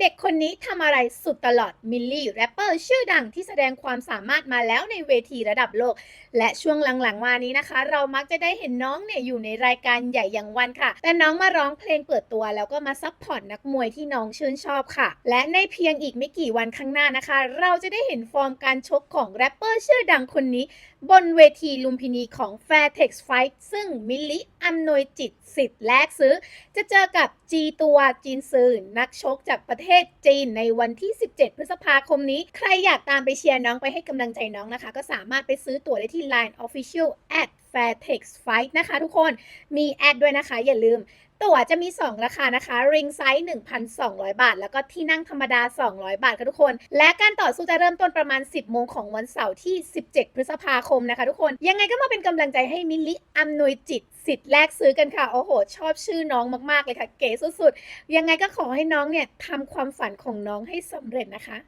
เด็กคนนี้ทำอะไรสุดตลอด มิลลี่แรปเปอร์ชื่อดังที่แสดงความสามารถมาแล้วในเวทีระดับโลก และช่วงหลังๆมานี้นะคะ เรามักจะได้เห็นน้องเนี่ยอยู่ในรายการใหญ่อย่างวันค่ะ แต่น้องมาร้องเพลงเปิดตัว แล้วก็มาซัพพอร์ตนักมวยที่น้องชื่นชอบค่ะ และในเพียงอีกไม่กี่วันข้างหน้านะคะ เราจะได้เห็นฟอร์มการชกของแรปเปอร์ชื่อดังคนนี้ บนเวทีลุมพินีของ Fairtex Fight ซึ่งมิลลิอำนวยจิตสิทธิ์แลกซื้อ จะเจอกับจีตัวจีนซือนักชกจากประเทศเทศจีนในวันที่ 17 พฤษภาคมนี้ ใครอยากตามไปเชียร์น้องไปให้กำลังใจน้องนะคะ ก็สามารถไปซื้อตั๋วได้ที่ Line Official at Fairtex Fight นะคะทุกคนมีแอดด้วยนะคะ อย่าลืม ตั๋วจะมี 2 ราคานะคะ Ring Size 1,200 บาท แล้วก็ที่นั่งธรรมดา 200 บาทค่ะทุกคน และการต่อสู้จะเริ่มต้นประมาณ 10 โมงของวันเสาร์ที่ 17 พฤษภาคมนะคะทุกคน ยังไงก็มาเป็นกำลังใจให้มิลิอำนวยจิตสิทธิ์แรกซื้อกันค่ะ โอ้โห ชอบชื่อน้องมาก ๆ เลยค่ะ เก๋สุด ๆ ยังไงก็ขอให้น้องเนี่ยทำความฝันของน้องให้สำเร็จนะคะ